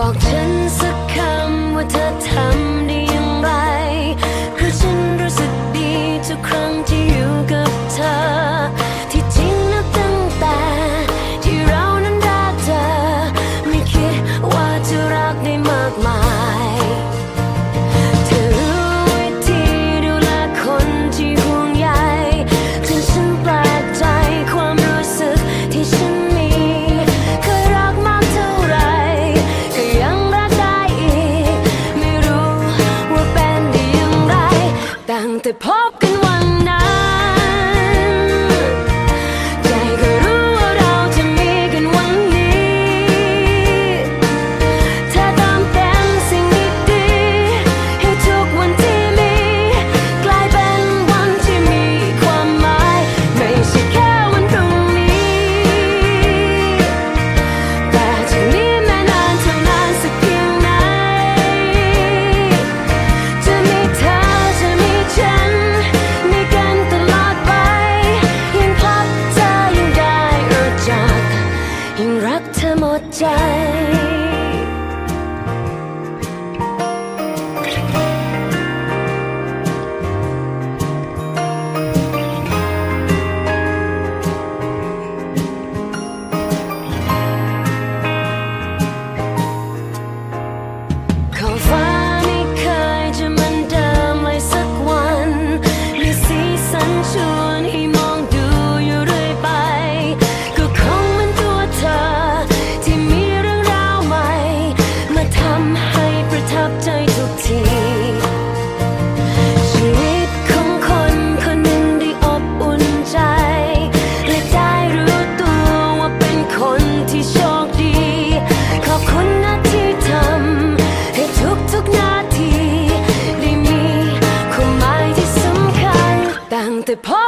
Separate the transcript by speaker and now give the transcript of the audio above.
Speaker 1: บอกฉันสักคำว่าเธอทำ ที่โชคดี ขอบคุณนะทีทำให้ทุกๆนาที ได้มีความหมายที่สำคัญตั้งแต่พบ